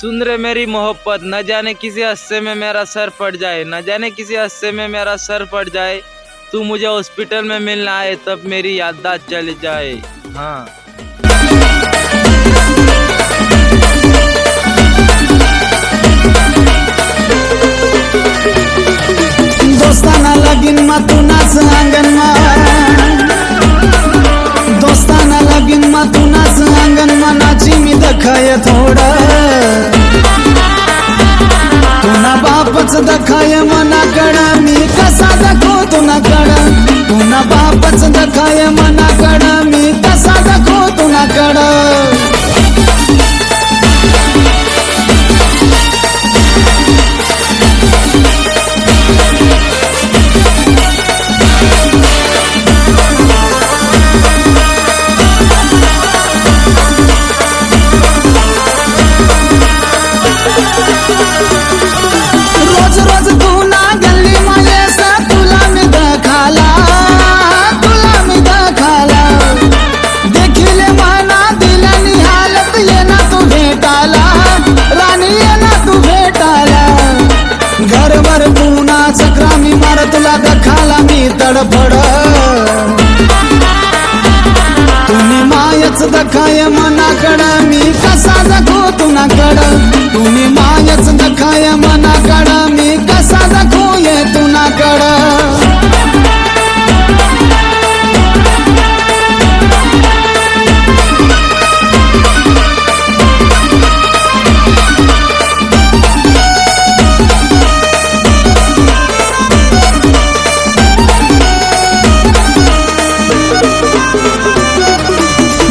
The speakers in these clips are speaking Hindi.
सुन रे मेरी मोहब्बत, न जाने किसी हादसे में मेरा सर फट जाए, न जाने किसी हादसे में मेरा सर फट जाए। तू मुझे हॉस्पिटल में मिलना आए, तब मेरी याददाश्त चली जाए। हाँ। दोस्ताना na cara. भरभर पुन्हा ग्रामी मी मार तुला दखाला मी तडफड. तुम्ही मायच दखाय मनाकड मी कसा दाखवू तुनाकड?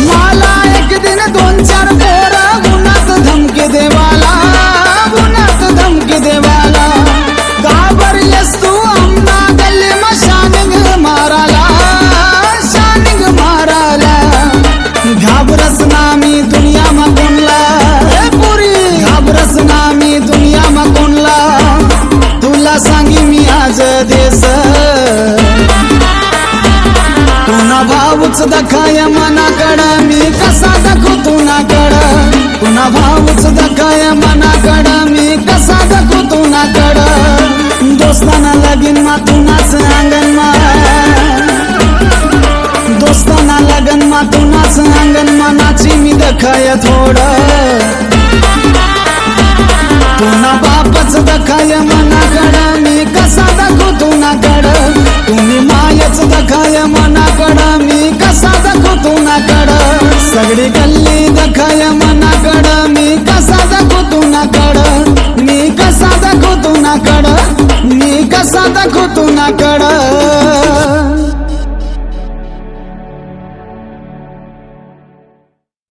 मला दिन चार पोर उन्हात धमकी देवाला शानिंग माराला शानिंग माराला. घाबरस ना मी दुनिया मा कोणला घाबरस ना दुनिया मा तुला सांगी मी आज देस भाऊच दखाय मनाकड. मी कसा दखू तुनाकड तुना भाऊच दखाय मनाकड. मी कसा दखू तुनाकड दोस्ताना लगीन मा तुनाच अंगण मा. दोस्ताना लगन मा तुनाच अंगण मनाची मी दखाय थोड. तुना बापच दखाय मना सगळी गल्ली दखाय मनाकड मी कसा दाखवू तुनाकड मी कसा दाखवू तुनाकड मी कसा दाखवू तुनाकड